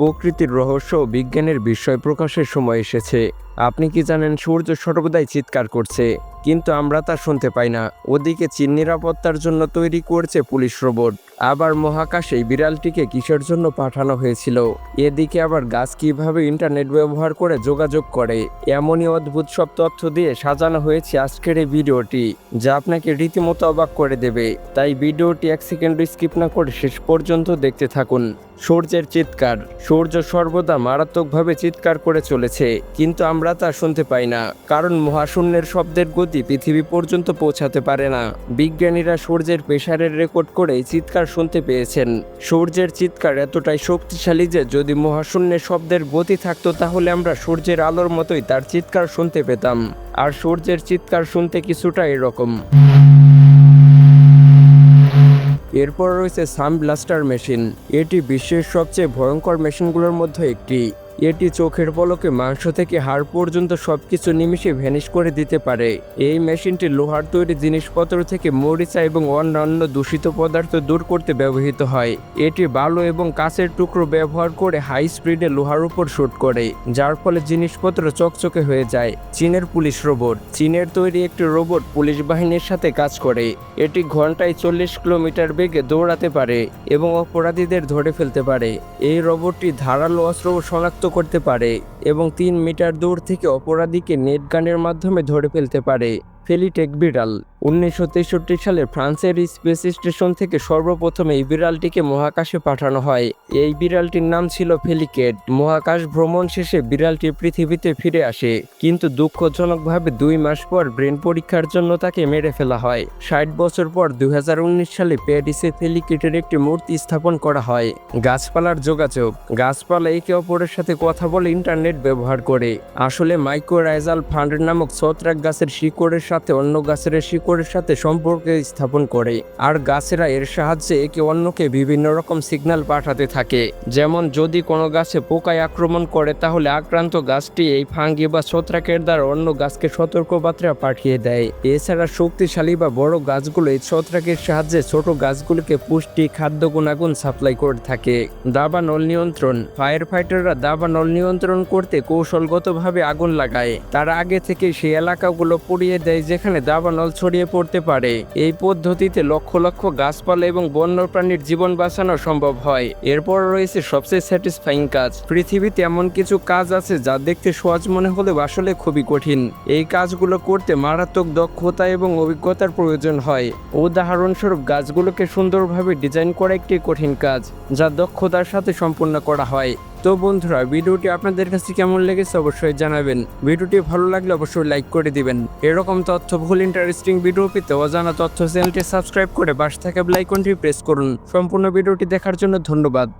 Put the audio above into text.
প্রকৃতির রহস্য বিজ্ঞানের বিস্ময় প্রকাশের সময় এসেছে। আপনি কি জানেন সূর্য সর্বদাই চিৎকার করছে, কিন্তু আমরা তা শুনতে পাই না। ওদিকে চীন নিরাপত্তার জন্য তৈরি করছে পুলিশ রোবট। আবার মহাকাশে বিড়ালটিকে কিসের জন্য পাঠানো হয়েছিল? এদিকে আবার গাছ কীভাবে ইন্টারনেট ব্যবহার করে যোগাযোগ করে? এমনই অদ্ভুত সব তথ্য দিয়ে সাজানো হয়েছে আজকের এই ভিডিওটি, যা আপনাকে রীতিমতো অবাক করে দেবে। তাই ভিডিওটি এক সেকেন্ড স্কিপ না করে শেষ পর্যন্ত দেখতে থাকুন। সূর্যের চিৎকার। সূর্য সর্বদা মারাত্মকভাবে চিৎকার করে চলেছে, কিন্তু আমরা তা শুনতে পাই না। কারণ মহাশূন্যের শব্দের গতি পৃথিবী পর্যন্ত পৌঁছাতে পারে না। বিজ্ঞানীরা সূর্যের প্রেসারের রেকর্ড করে চিৎকার শুনতে পেয়েছেন। সূর্যের চিৎকার এতটাই শক্তিশালী যে যদি মহাশূন্যের শব্দের গতি থাকতো তাহলে আমরা সূর্যের আলোর মতোই তার চিৎকার শুনতে পেতাম। আর সূর্যের চিৎকার শুনতে কিছুটা এরকম। এরপর রয়েছে সাম ব্লাস্টার মেশিন। এটি বিশ্বের সবচেয়ে ভয়ঙ্কর মেশিনগুলোর মধ্যে একটি। এটি চোখের পলকে মাংস থেকে হাড় পর্যন্ত সবকিছু নিমিশে ভ্যানিশ করে দিতে পারে। এই মেশিনটি লোহার তৈরি জিনিসপত্র থেকে মরিচা এবং অন্যান্য দূষিত পদার্থ দূর করতে ব্যবহৃত হয়। এটি বালু এবং কাঁচের টুকরো ব্যবহার করে হাই স্পিডে লোহার উপর শুট করে, যার ফলে জিনিসপত্র চকচকে হয়ে যায়। চীনের পুলিশ রোবট। চীনের তৈরি একটি রোবট পুলিশ বাহিনীর সাথে কাজ করে। এটি ঘন্টায় চল্লিশ কিলোমিটার বেগে দৌড়াতে পারে এবং অপরাধীদের ধরে ফেলতে পারে। এই রোবটটি ধারালো অস্ত্র শনাক্ত করতে পারে এবং তিন মিটার দূর থেকে অপরাধীকে নেট গানের মাধ্যমে ধরে ফেলতে পারে, ফেলিটেক বিড়াল। উনিশশো তেষট্টি সালে ফ্রান্সের স্পেস স্টেশন থেকে সর্বপ্রথম এই বিড়ালটিকে মহাকাশে পাঠানো হয়। এই বিড়ালটির নাম ছিল ফেলিকেট। মহাকাশ ভ্রমণ শেষে বিড়ালটি পৃথিবীতে ফিরে আসে, কিন্তু দুঃখজনকভাবে দুই মাস পর ব্রেন পরীক্ষার জন্য তাকে মেরে ফেলা হয়। ষাট বছর পর দু হাজার উনিশ সালে প্যারিসে ফেলিকেটের একটি মূর্তি স্থাপন করা হয়। গাছপালার যোগাযোগ। গাছপালা একে অপরের সাথে কথা বলে ইন্টারনেট ব্যবহার করে। আসলে মাইক্রোরাইজাল ফান্ড নামক ছত্রাক গাছের শিকড়ের সাথে অন্য গাছের শিকড়ের সাথে সম্পর্ক স্থাপন করে। আর গাছেরা এর সাহায্যে একে অন্যকে বিভিন্ন রকম সিগন্যাল পাঠাতে থাকে। যেমন, যদি কোনো গাছে পোকায় আক্রমণ করে, তাহলে আক্রান্ত গাছটি এই ফাঙ্গি বা ছত্রাকের দ্বারা অন্য গাছকে সতর্কবার্তা পাঠিয়ে দেয়। এছাড়া শক্তিশালী বা বড় গাছগুলো এই ছত্রাকের সাহায্যে ছোট গাছগুলিকে পুষ্টি, খাদ্য গুণাগুণ সাপ্লাই করে থাকে। দাবানল নিয়ন্ত্রণ। ফায়ার ফাইটাররা দাবানল নিয়ন্ত্রণ করতে কৌশলগতভাবে আগুন লাগায়। তারা আগে থেকে সেই এলাকাগুলো পুড়িয়ে দেয়, যেখানে দাবানল ছড়িয়ে পড়তে পারে। এই পদ্ধতিতে লক্ষ লক্ষ গাছপালা এবং বন্য প্রাণীর জীবন বাঁচানো সম্ভব হয়। এরপর রয়েছে সবচেয়ে স্যাটিসফাইং কাজ। পৃথিবীতে এমন কিছু কাজ আছে যা দেখতে সহজ মনে হলেও আসলে খুবই কঠিন। এই কাজগুলো করতে মারাত্মক দক্ষতা এবং অভিজ্ঞতার প্রয়োজন হয়। উদাহরণস্বরূপ, গাছগুলোকে সুন্দরভাবে ডিজাইন করা একটি কঠিন কাজ, যা দক্ষতার সাথে সম্পূর্ণ করা হয়। তো বন্ধুরা, ভিডিওটি আপনাদের কাছে কেমন লেগেছে অবশ্যই জানাবেন। ভিডিওটি ভালো লাগলে অবশ্যই লাইক করে দিবেন। এরকম তথ্য ভুল ইন্টারেস্টিং ভিডিও পেতে অজানা তথ্য চ্যানেলটি সাবস্ক্রাইব করে পাশ থাকা বেলাইকনটি প্রেস করুন। সম্পূর্ণ ভিডিওটি দেখার জন্য ধন্যবাদ।